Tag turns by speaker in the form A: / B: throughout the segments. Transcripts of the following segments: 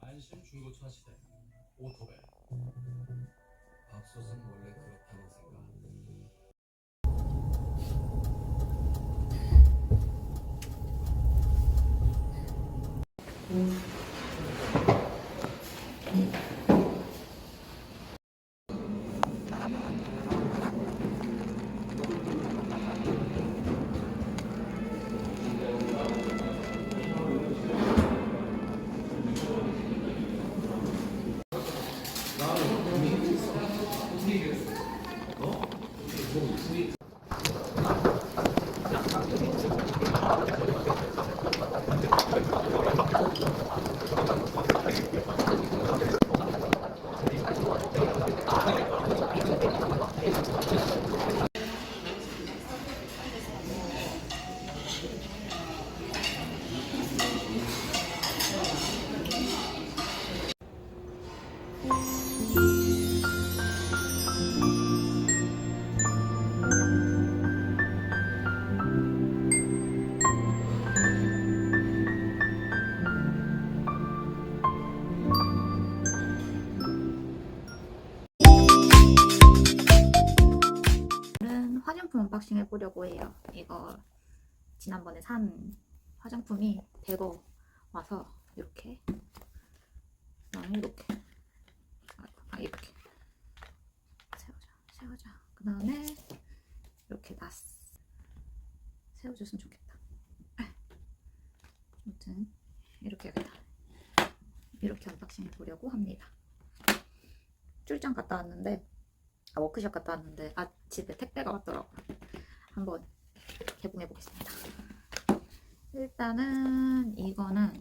A: 안심 중고차 시대 오토벨. 밥솥은 원래 그렇다는 생각
B: 오 언박싱 해보려고 해요. 이거 지난번에 산 화장품이 대거 와서 이렇게 그다음에 이렇게. 아, 아 이렇게. 세워자 세워자. 그 다음에 이렇게 놨어 세워줬으면 좋겠다. 아, 아무튼 이렇게 해야겠다. 이렇게 언박싱 해보려고 합니다. 출장 갔다 왔는데 아, 워크숍 갔다 왔는데 아 집에 택배가 왔더라고. 한번 개봉해 보겠습니다. 일단은 이거는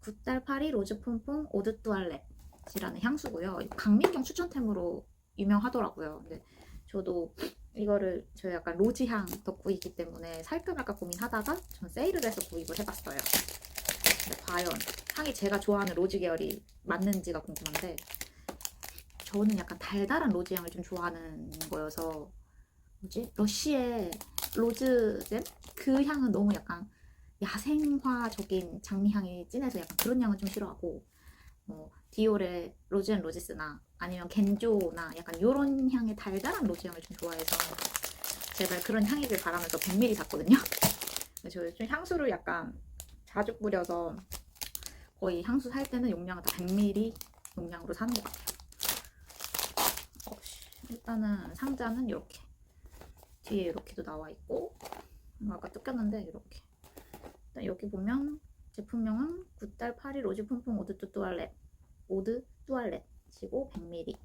B: 굿달 파리 로즈 퐁퐁 오드 뚜알렛이라는 향수고요. 강민경 추천템으로 유명하더라고요. 근데 저도 이거를 저 약간 로즈 향 덕후이기 때문에 살까 말까 고민하다가 전 세일을 해서 구입을 해봤어요. 과연 향이 제가 좋아하는 로즈 계열이 맞는지가 궁금한데 저는 약간 달달한 로즈 향을 좀 좋아하는 거여서 뭐지 러쉬의 로즈잼 그 향은 너무 약간 야생화적인 장미향이 진해서 약간 그런 향은 좀 싫어하고 뭐 디올의 로즈 앤 로지스나 아니면 겐조나 약간 이런 향의 달달한 로즈 향을 좀 좋아해서 제발 그런 향이길 바라면서 100ml 샀거든요. 근데 저 요즘 향수를 약간 자주 뿌려서 거의 향수 살 때는 용량을 다 100ml 용량으로 사는 것 같아요. 어, 일단은 상자는 이렇게 뒤에 이렇게도 나와 있고 아까 뜯겼는데 이렇게. 여기 보면 제품명은 굿달 파리 로즈 퐁퐁 오드 뚜뚜알렛 오드 뚜알렛이고 100ml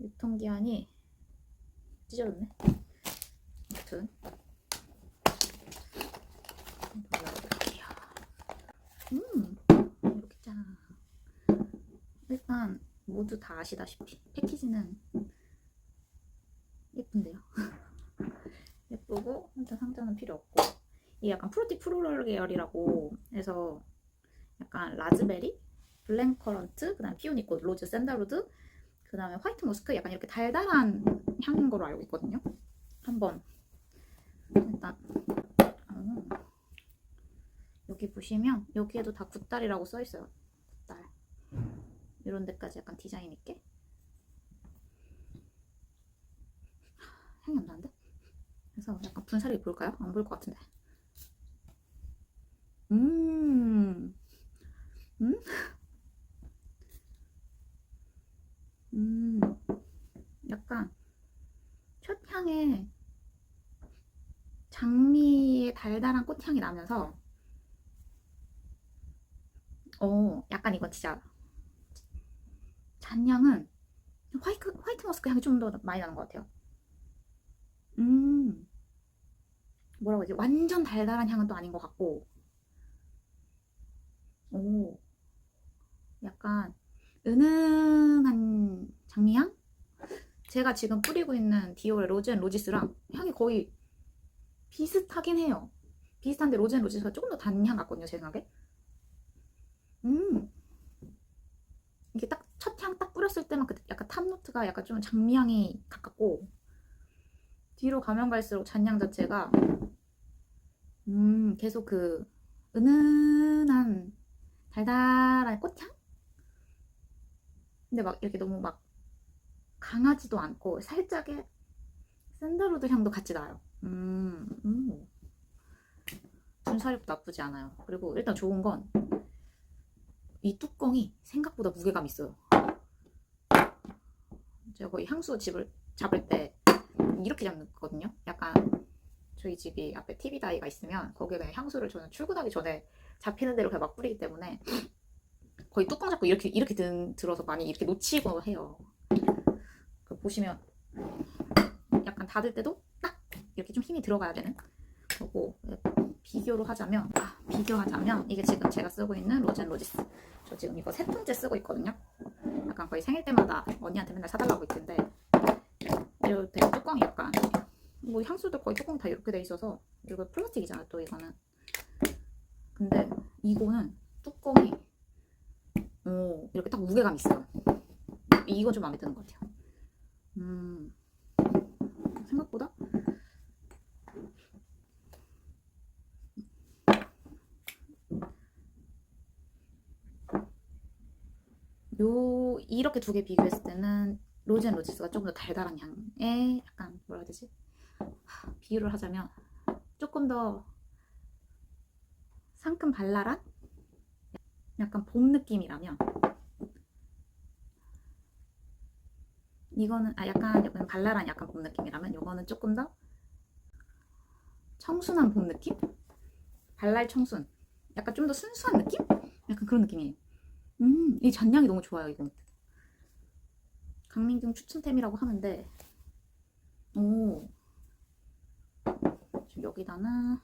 B: 유통기한이 찢어졌네. 아무튼. 돌려볼게요 음 이렇게 짠. 일단 모두 다 아시다시피 패키지는 예쁜데요. 예쁘고 일단 상자는 필요 없고 이게 약간 프로티 프로롤 계열이라고 해서 약간 라즈베리, 블랙커런트, 그다음 피오니코, 로즈 샌달우드, 그다음에 화이트 머스크 약간 이렇게 달달한 향인 거로 알고 있거든요. 한번 일단 어, 여기 보시면 여기에도 다 굿달이라고 써 있어요. 굿달. 이런 데까지 약간 디자인 있게 향이 안 나는데? 그래서 약간 분사리 볼까요? 안 보일 것 같은데. 음, 음, 음, 약간 첫 향에 장미의 달달한 꽃향이 나면서 어, 약간 이건 진짜 잔향은 화이트, 화이트 머스크 향이 좀 더 많이 나는 것 같아요. 음, 뭐라고 하지? 완전 달달한 향은 또 아닌 것 같고, 오, 약간 은은한 장미향? 제가 지금 뿌리고 있는 디올의 로즈 앤 로지스랑 향이 거의 비슷하긴 해요. 비슷한데 로즈 앤 로지스가 조금 더 단향 같거든요 제 생각에 음 이게 딱 첫 향 딱 뿌렸을 때만 그 약간 탑노트가 약간 좀 장미향이 가깝고 뒤로 가면 갈수록 잔향 자체가 음 계속 그 은은한 달달한 꽃향? 근데 막 이렇게 너무 막 강하지도 않고 살짝의 샌들우드 향도 같이 나요. 음, 음. 분사력도 나쁘지 않아요. 그리고 일단 좋은 건 이 뚜껑이 생각보다 무게감 있어요. 제가 거의 향수 집을 잡을 때 이렇게 잡거든요. 약간 저희 집이 앞에 TV 다이가 있으면 거기에 그냥 향수를 저는 출근하기 전에 잡히는 대로 그냥 막 뿌리기 때문에 거의 뚜껑 잡고 이렇게 이렇게 든, 들어서 많이 이렇게 놓치고 해요. 그 보시면 약간 닫을 때도 딱 이렇게 좀 힘이 들어가야 되는 거고 비교로 하자면 아, 비교하자면 이게 지금 제가 쓰고 있는 로젠 로지스 저 지금 이거 세 통째 쓰고 있거든요. 약간 거의 생일 때마다 언니한테 맨날 사달라고 했는데 이렇게 뚜껑이 약간 뭐 향수도 거의 뚜껑 다 이렇게 돼 있어서 이거 플라스틱이잖아 또 이거는. 근데 이거는 뚜껑이 오 이렇게 딱 무게감 있어요. 이건 좀 마음에 드는 것 같아요. 음 생각보다? 요 이렇게 두 개 비교했을 때는 로즈앤 로지스가 조금 더 달달한 향에 약간 비유를 하자면 조금 더 상큼 발랄한 약간 봄 느낌이라면 이거는 아 약간 약간 발랄한 약간 봄 느낌이라면 이거는 조금 더 청순한 봄 느낌? 발랄 청순 약간 좀 더 순수한 느낌? 약간 그런 느낌이에요 음, 이 잔향이 너무 좋아요, 이거. 강민중 추천템이라고 하는데, 오. 여기다는,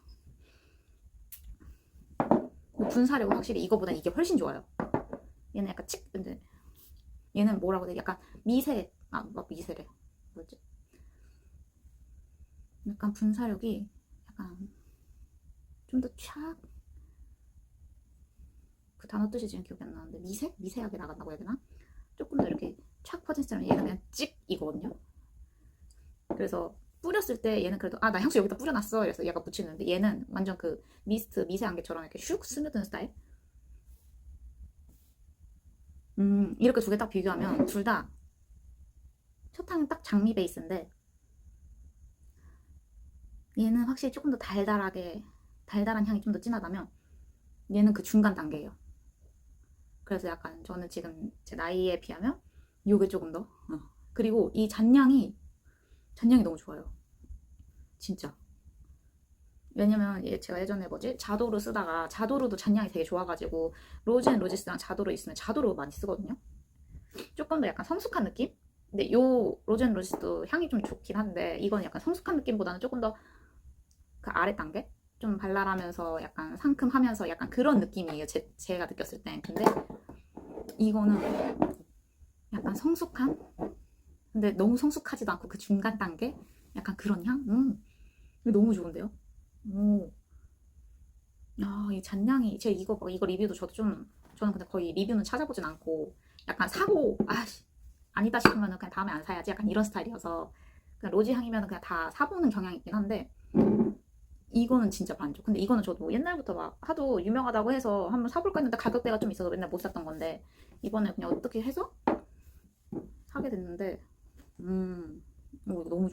B: 분사력은 확실히 이거보다 이게 훨씬 좋아요. 얘는 약간 칙, 근데, 얘는 뭐라고 해야 돼? 약간 미세, 아, 뭐 미세래. 뭐지? 약간 분사력이 약간 좀 더 촥, 그 단어 뜻이 지금 기억이 안 나는데 미세? 미세하게 나간다고 해야 되나? 조금 더 이렇게 촥 퍼진 스타일은 얘는 그냥 찍이거든요. 그래서 뿌렸을 때 얘는 그래도 아 나 향수 여기다 뿌려놨어 그래서 얘가 묻히는데 얘는 완전 그 미스트 미세 안개처럼 이렇게 슉 스며드는 스타일. 음 이렇게 두 개 딱 비교하면 둘 다 첫 향은 딱 장미 베이스인데 얘는 확실히 조금 더 달달하게 달달한 향이 좀 더 진하다면 얘는 그 중간 단계예요. 그래서 약간 저는 지금 제 나이에 비하면 요게 조금 더. 어. 그리고 이 잔향이 잔향이 너무 좋아요. 진짜. 왜냐면 얘 제가 예전에 뭐지 자도로 쓰다가 자도로도 잔향이 되게 좋아가지고 로즈앤 로지스랑 자도로 있으면 자도로 많이 쓰거든요. 조금 더 약간 성숙한 느낌? 근데 요 로즈앤 로지스도 향이 좀 좋긴 한데 이건 약간 성숙한 느낌보다는 조금 더 그 아래 단계? 좀 발랄하면서 약간 상큼하면서 약간 그런 느낌이에요. 제, 제가 느꼈을 땐. 근데 이거는 약간 성숙한? 근데 너무 성숙하지도 않고 그 중간 단계? 약간 그런 향? 음. 너무 좋은데요? 오. 아, 이 잔향이, 제 이거, 이거 리뷰도 저도 좀, 저는 근데 거의 리뷰는 찾아보진 않고, 약간 사고, 아씨, 아니다 싶으면 그냥 다음에 안 사야지. 약간 이런 스타일이어서, 그냥 로지 향이면 그냥 다 사보는 경향이 있긴 한데, 이거는 진짜 만족. 근데 이거는 저도 옛날부터 막 하도 유명하다고 해서 한번 사볼까 했는데 가격대가 좀 있어서 맨날 못 샀던 건데 이번에 그냥 어떻게 해서 사게 됐는데 음, 오, 이거 너무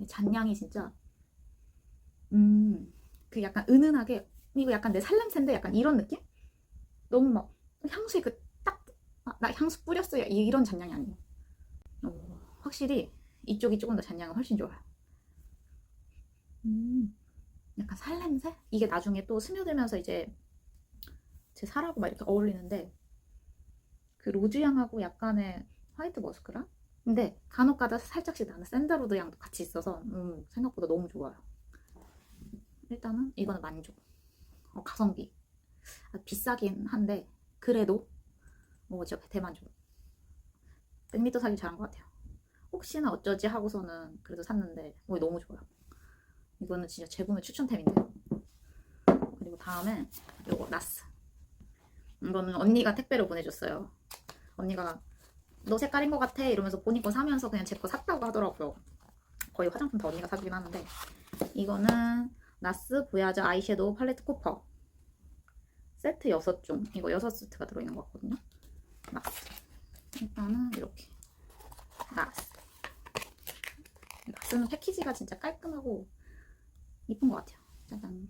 B: 이 잔향이 진짜 음, 그 약간 은은하게 이거 약간 내 살냄새인데 약간 이런 느낌? 너무 막 향수에 그 딱 아, 나 향수 뿌렸어요 이런 잔향이 아니에요. 오, 확실히 이쪽이 조금 더 잔향은 훨씬 좋아요. 음, 약간 살냄새? 이게 나중에 또 스며들면서 이제 제 살하고 막 이렇게 어울리는데 그 로즈향하고 약간의 화이트 머스크랑? 근데 간혹가다 살짝씩 나는 샌드로드 향도 같이 있어서 음, 생각보다 너무 좋아요. 일단은 이거는 만족. 어, 가성비. 아, 비싸긴 한데 그래도 뭐 진짜 대만족. 100m 사기 잘한 것 같아요. 혹시나 어쩌지 하고서는 그래도 샀는데 어, 너무 좋아요. 이거는 진짜 재구매 추천템인데요. 그리고 다음에 요거 라스. 이거는 언니가 택배로 보내줬어요. 언니가 너 색깔인 것 같아 이러면서 본인 거 사면서 그냥 제 거 샀다고 하더라고요. 거의 화장품 다 언니가 사주긴 하는데. 이거는 나스 보야즈 아이섀도우 팔레트 코퍼. 세트 6종. 이거 6세트가 들어있는 거 같거든요. 나스. 일단은 이렇게. 나스. 나스는 패키지가 진짜 깔끔하고 이쁜 것 같아요. 짜잔.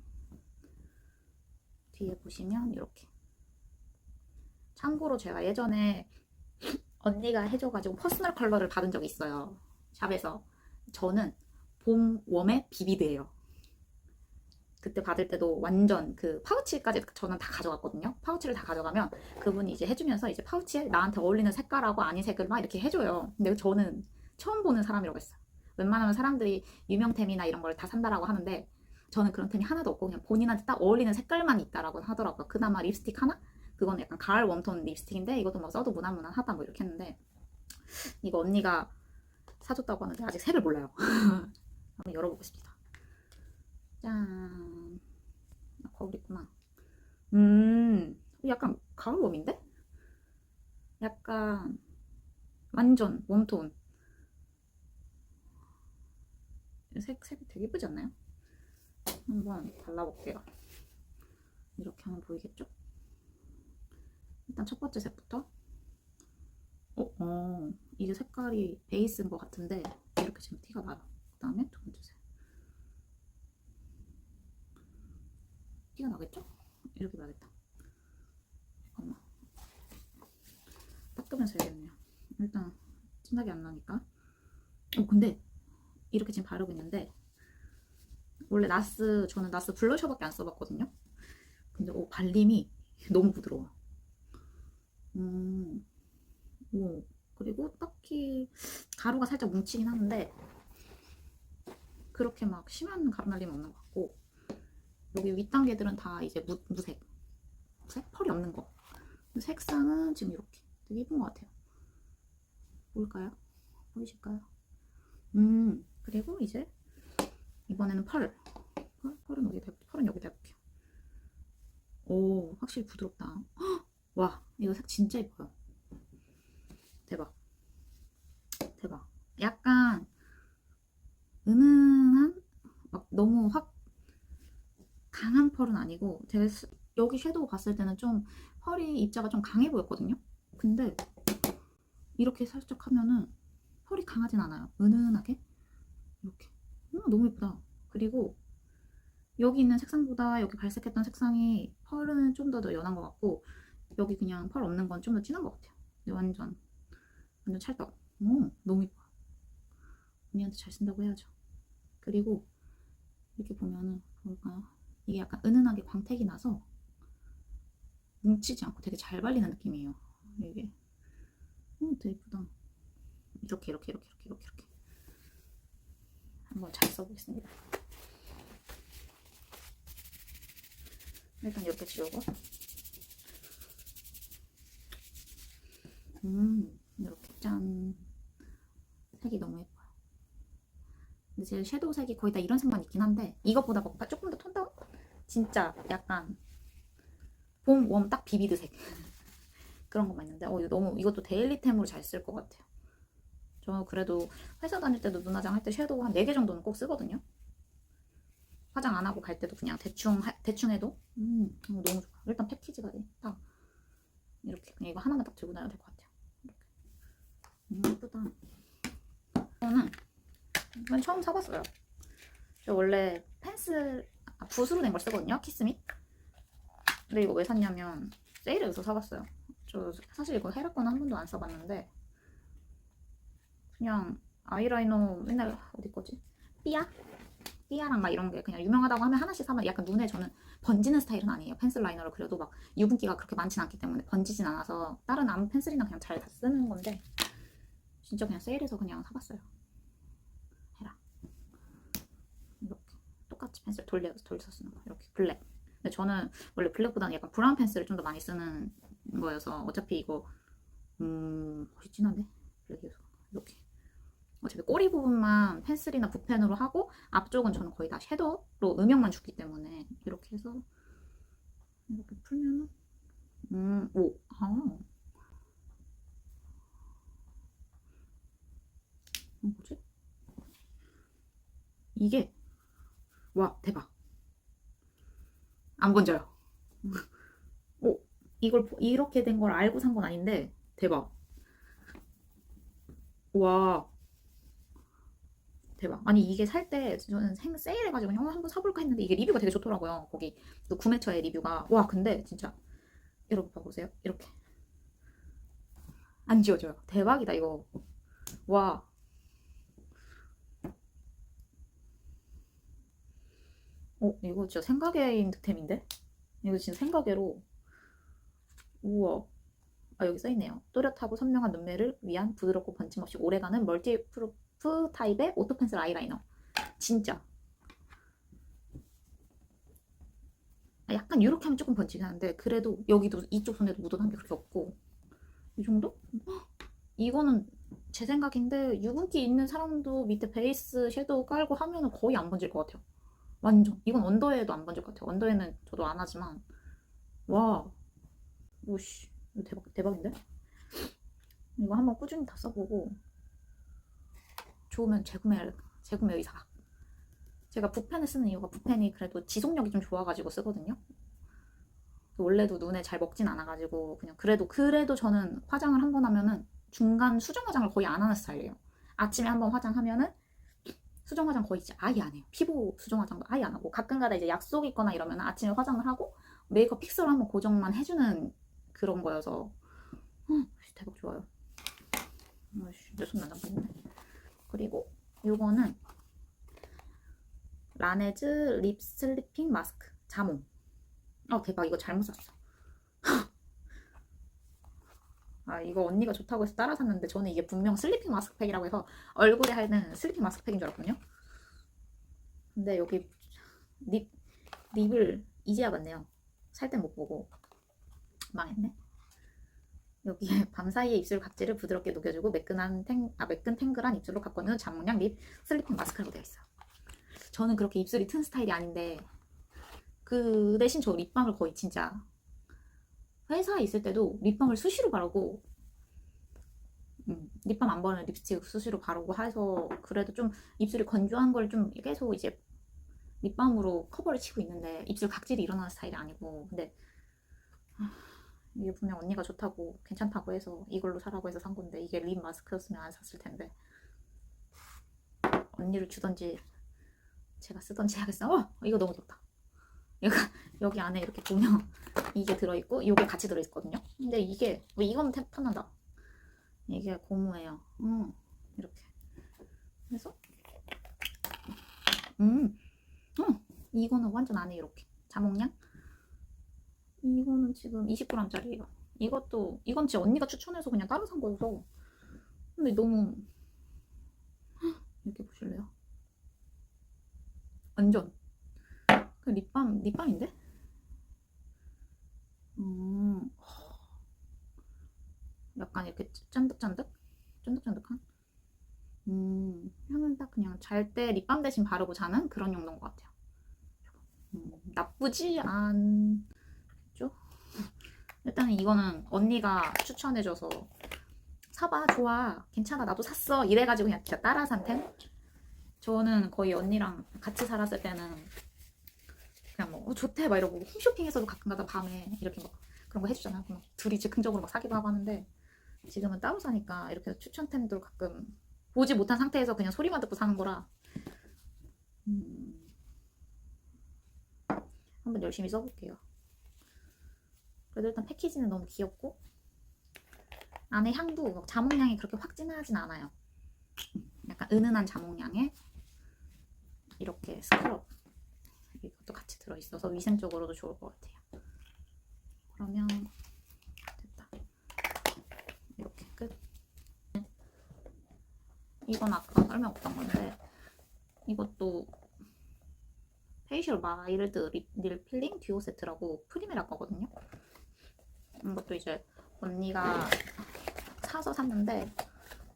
B: 뒤에 보시면 이렇게. 참고로 제가 예전에 언니가 해줘가지고 퍼스널 컬러를 받은 적이 있어요. 샵에서. 저는 봄 웜의 비비드예요. 그때 받을 때도 완전 그 파우치까지 저는 다 가져갔거든요. 파우치를 다 가져가면 그분이 이제 해주면서 이제 파우치에 나한테 어울리는 색깔하고 아닌 색을 막 이렇게 해줘요. 근데 저는 처음 보는 사람이라고 했어요. 웬만하면 사람들이 유명템이나 이런 걸 다 산다라고 하는데 저는 그런 템이 하나도 없고 그냥 본인한테 딱 어울리는 색깔만 있다라고 하더라고요. 그나마 립스틱 하나? 그거는 약간 가을 웜톤 립스틱인데 이것도 뭐 써도 무난무난하다 뭐 이렇게 했는데 이거 언니가 사줬다고 하는데 아직 색을 몰라요. 한번 열어보고 싶다. 짠. 아, 거울 있구나. 음, 약간 가을 웜인데? 약간 완전 웜톤. 색, 색이 되게 예쁘지 않나요? 한번 발라볼게요. 이렇게 하면 보이겠죠? 일단 첫 번째 색부터. 어, 어, 이게 색깔이 베이스인 것 같은데 이렇게 지금 티가 나요. 그 다음에 두 번째 색. 티가 나겠죠? 이렇게 나겠다. 잠깐만. 닦으면서 해야겠네요. 일단 진하게 안 나니까. 어, 근데 이렇게 지금 바르고 있는데 원래 나스 저는 나스 블러셔밖에 안 써봤거든요. 근데 오, 발림이 너무 부드러워. 음, 오, 그리고 딱히 가루가 살짝 뭉치긴 하는데 그렇게 막 심한 가루 날림 없는 것 같고 여기 윗단계들은 다 이제 무, 무색 무색 펄이 없는 거 색상은 지금 이렇게 되게 예쁜 것 같아요 볼까요? 보이실까요? 음 그리고 이제 이번에는 펄 펄? 펄은 여기다 펄은 여기다 해볼게요 오 확실히 부드럽다 헉! 와 이거 색 진짜 예뻐요. 대박. 대박. 약간 은은한 막 너무 확 강한 펄은 아니고 스- 여기 섀도우 봤을 때는 좀 펄이 입자가 좀 강해 보였거든요? 근데 이렇게 살짝 하면은 펄이 강하진 않아요. 은은하게? 이렇게. 음, 너무 예쁘다. 그리고 여기 있는 색상보다 여기 발색했던 색상이 펄은 좀 더 더 연한 것 같고 여기 그냥 펄 없는 건 좀 더 진한 것 같아요. 근데 완전 완전 찰떡. 오 너무 예뻐요 언니한테 잘 쓴다고 해야죠. 그리고 이렇게 보면은 뭘까요 이게 약간 은은하게 광택이 나서 뭉치지 않고 되게 잘 발리는 느낌이에요. 이게. 오 되게 예쁘다. 이렇게 이렇게 이렇게 이렇게 이렇게 이렇게. 한번 잘 써보겠습니다. 일단 이렇게 지우고 음 이렇게 짠. 색이 너무 예뻐요. 근데 제 섀도우 색이 거의 다 이런 색만 있긴 한데 이것보다 뭔가 조금 더 톤다운? 진짜 약간 봄, 웜 딱 비비드 색. 그런 것만 있는데 어 이거 너무 이것도 데일리템으로 잘 쓸 것 같아요. 저 그래도 회사 다닐 때도 눈화장 할 때 섀도우 한 4개 정도는 꼭 쓰거든요. 화장 안 하고 갈 때도 그냥 대충 하- 대충 해도? 음 어, 너무 좋아 일단 패키지가 딱 이렇게 그냥 이거 하나만 딱 들고 다녀도 될 것 같아요 예쁘다. 이거는 이건 처음 사봤어요. 저 원래 펜슬 아, 붓으로 된 걸 쓰거든요 키스미. 근데 이거 왜 샀냐면 세일해서 사봤어요. 저 사실 이거 헤라 거는 한 번도 안 써봤는데 그냥 아이라이너 맨날 어디 거지? 삐아? 삐아랑 막 이런 게 그냥 유명하다고 하면 하나씩 사면 약간 눈에 저는 번지는 스타일은 아니에요. 펜슬 라이너를 그려도 막 유분기가 그렇게 많진 않기 때문에 번지진 않아서 다른 아무 펜슬이나 그냥 잘 다 쓰는 건데 진짜 그냥 세일해서 그냥 사봤어요. 헤라. 이렇게. 똑같이 펜슬 돌려 돌려서 쓰는 거 이렇게. 블랙. 근데 저는 원래 블랙보다는 약간 브라운 펜슬을 좀 더 많이 쓰는 거여서 어차피 이거 음 훨씬 진한데? 블랙이어서. 이렇게. 어차피 꼬리 부분만 펜슬이나 붓펜으로 하고 앞쪽은 저는 거의 다 섀도우로 음영만 주기 때문에 이렇게 해서 이렇게 풀면은 음, 오, 아. 뭐지? 이게 와 대박 안 번져요. 오 이걸 보- 이렇게 된 걸 알고 산 건 아닌데 대박. 와 대박. 아니 이게 살 때 저는 생 세일해가지고 형 한번 사볼까 했는데 이게 리뷰가 되게 좋더라고요. 거기 그 구매처의 리뷰가 와 근데 진짜 여러분 봐보세요. 이렇게 안 지워져요. 대박이다 이거. 와. 어 이거 진짜 생가게인 득템인데? 이거 진짜 생가게로 우와. 아 여기 써있네요. 또렷하고 선명한 눈매를 위한 부드럽고 번짐없이 오래가는 멀티 프루프 타입의 오토 펜슬 아이라이너. 진짜. 아, 약간 이렇게 하면 조금 번지긴 하는데 그래도 여기도 이쪽 손에도 묻어난 게 그렇게 없고 이 정도? 헉, 이거는 제 생각인데 유분기 있는 사람도 밑에 베이스 섀도우 깔고 하면은 거의 안 번질 것 같아요. 완전. 이건 언더에도 안 번질 것 같아요. 언더에는 저도 안 하지만 와 오씨 대박 대박인데? 이거 한번 꾸준히 다 써보고 좋으면 재구매 재구매 의사가 제가 붓펜을 쓰는 이유가 붓펜이 그래도 지속력이 좀 좋아가지고 쓰거든요. 원래도 눈에 잘 먹진 않아가지고 그냥 그래도 그래도 저는 화장을 한 번 하면은 중간 수정 화장을 거의 안 하는 스타일이에요. 아침에 한 번 화장하면은 수정 화장 거의 이제 아예 안 해요. 피부 수정 화장도 아예 안 하고 가끔가다 이제 약속 있거나 이러면 아침에 화장을 하고 메이크업 픽서로 한번 고정만 해주는 그런 거여서 음, 대박 좋아요. 내손 난장판이네. 그리고 요거는 라네즈 립 슬리핑 마스크 자몽. 어 대박 이거 잘못 샀어. 아 이거 언니가 좋다고 해서 따라 샀는데 저는 이게 분명 슬리핑 마스크팩이라고 해서 얼굴에 하는 슬리핑 마스크팩인 줄 알았거든요. 근데 여기 립 립을 이제야 봤네요. 살 땐 못 보고 망했네. 여기에 밤 사이에 입술 각질을 부드럽게 녹여주고 매끈한 탱, 아, 매끈 탱글한 입술로 가꾸는 자몽량 립 슬리핑 마스크라고 되어 있어요. 저는 그렇게 입술이 튼 스타일이 아닌데 그 대신 저 립밤을 거의 진짜 회사에 있을 때도 립밤을 수시로 바르고 음, 립밤 안 바르는 립스틱 수시로 바르고 해서 그래도 좀 입술이 건조한 걸 좀 계속 이제 립밤으로 커버를 치고 있는데 입술 각질이 일어나는 스타일이 아니고 근데 아, 이게 분명 언니가 좋다고 괜찮다고 해서 이걸로 사라고 해서 산 건데 이게 립 마스크였으면 안 샀을 텐데 언니를 주던지 제가 쓰던지 하겠어. 어, 이거 너무 좋다. 여기, 여기 안에 이렇게 보면 이게 들어있고 이게 같이 들어있거든요. 근데 이게 뭐 템- 탐난다. 이게 고무예요. 음, 이렇게. 그래서 음, 음, 이거는 완전 안에 이렇게 자몽량. 이거는 지금 20g짜리예요. 이것도 이건 진짜 언니가 추천해서 그냥 따로 산 거여서 근데 너무 헉, 이렇게 보실래요? 완전 그 립밤 립밤인데? 음 약간 이렇게 짠득짠득 쫀득쫀득한 음 향은 딱 그냥 잘 때 립밤 대신 바르고 자는 그런 용도인 것 같아요. 음, 나쁘지 않죠? 일단은 이거는 언니가 추천해줘서 사봐 좋아 괜찮아 나도 샀어 이래가지고 그냥 진짜 따라 산 템. 저는 거의 언니랑 같이 살았을 때는 그냥 뭐 어, 좋대 막 이러고 홈쇼핑에서도 가끔가다 밤에 이렇게 막 그런 거 해주잖아요. 그럼 둘이 즉흥적으로 막 사기도 하고 하는데 지금은 따로 사니까 이렇게 추천템도 가끔 보지 못한 상태에서 그냥 소리만 듣고 사는 거라 음, 한번 열심히 써볼게요. 그래도 일단 패키지는 너무 귀엽고 안에 향도 막 자몽향이 그렇게 확 진하진 않아요. 약간 은은한 자몽향에 이렇게 스크럽 이것도 같이 들어있어서 위생적으로도 좋을 것 같아요. 그러면 됐다. 이렇게 끝. 이건 아까 설명 없던 건데 이것도 페이셜 마일드 립, 릴 필링 듀오 세트라고 프리메라 거거든요. 이것도 이제 언니가 사서 샀는데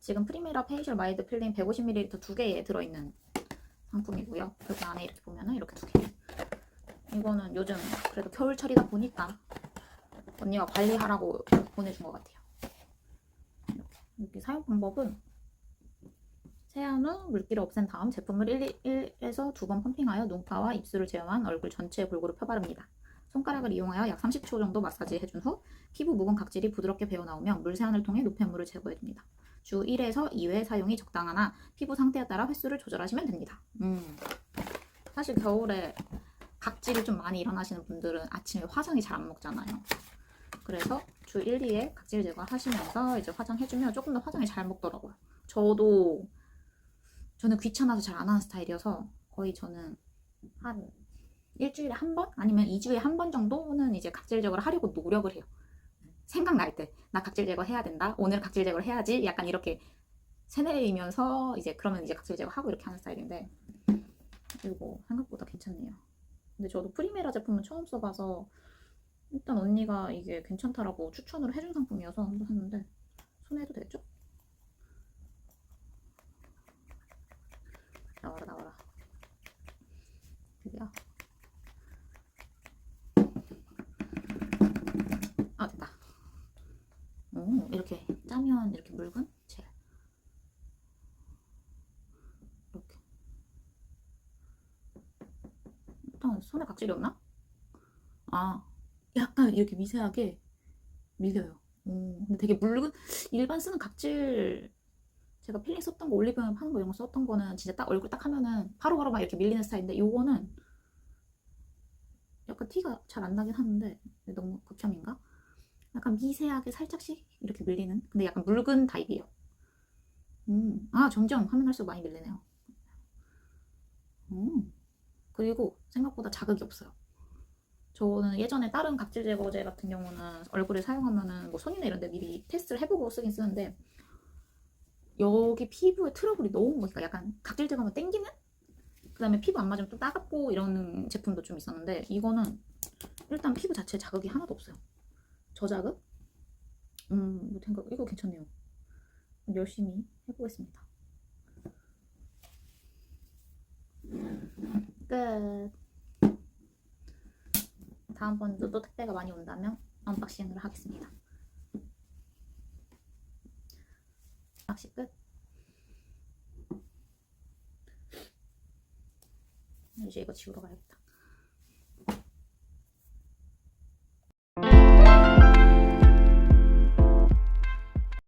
B: 지금 프리메라 페이셜 마이드 필링 150ml 두 개에 들어있는 상품이고요. 여기 안에 이렇게 보면은 이렇게 두 개. 이거는 요즘 그래도 겨울철이다 보니까 언니가 관리하라고 보내준 것 같아요. 이렇게. 사용 방법은 세안 후 물기를 없앤 다음 제품을 1, 1에서 2번 펌핑하여 눈가와 입술을 제어한 얼굴 전체에 골고루 펴바릅니다. 손가락을 이용하여 약 30초 정도 마사지 해준 후 피부 묵은 각질이 부드럽게 배어나오면 물 세안을 통해 노폐물을 제거해줍니다. 주 1에서 2회 사용이 적당하나 피부 상태에 따라 횟수를 조절하시면 됩니다. 음. 사실 겨울에 각질이 좀 많이 일어나시는 분들은 아침에 화장이 잘 안 먹잖아요. 그래서 주 1, 2회 각질 제거하시면서 이제 화장해주면 조금 더 화장이 잘 먹더라고요. 저도 저는 귀찮아서 잘 안 하는 스타일이어서 거의 저는 한 일주일에 한 번? 아니면 2주에 한 번 정도는 이제 각질 제거를 하려고 노력을 해요. 생각날 때, 나 각질 제거 해야 된다. 오늘 각질 제거를 해야지. 약간 이렇게 세뇌이면서 이제 그러면 이제 각질 제거하고 이렇게 하는 스타일인데, 이거 생각보다 괜찮네요. 근데 저도 프리메라 제품은 처음 써봐서 일단 언니가 이게 괜찮다라고 추천을 해준 상품이어서 한번 샀는데, 손해도 되겠죠? 나와라, 나와라. 드디어. 아 됐다. 오 이렇게 짜면 이렇게 묽은 젤. 이렇게. 손에 각질이 없나? 아 약간 이렇게 미세하게 밀려요. 오, 근데 되게 묽은 일반 쓰는 각질 제가 필링 썼던 거 올리브영 파는 거 이런 거 썼던 거는 진짜 딱 얼굴 딱 하면은 바로바로 막 이렇게 밀리는 스타일인데 요거는 약간 티가 잘 안 나긴 하는데 너무 극혐인가? 약간 미세하게 살짝씩 이렇게 밀리는 근데 약간 묽은 타입이에요 음, 아 점점 하면 할수록 많이 밀리네요 음, 그리고 생각보다 자극이 없어요 저는 예전에 다른 각질 제거제 같은 경우는 얼굴에 사용하면은 뭐 손이나 이런 데 미리 테스트를 해보고 쓰긴 쓰는데 여기 피부에 트러블이 너무 그러니까 약간 각질 제거하면 땡기는 그 다음에 피부 안 맞으면 좀 따갑고 이런 제품도 좀 있었는데 이거는 일단 피부 자체에 자극이 하나도 없어요. 저자극? 음, 뭐 생각 이거 괜찮네요. 열심히 해보겠습니다. 끝. 다음번도 또 택배가 많이 온다면 언박싱을 하겠습니다. 낚시 끝. 이제 이거 지우러 가야겠다.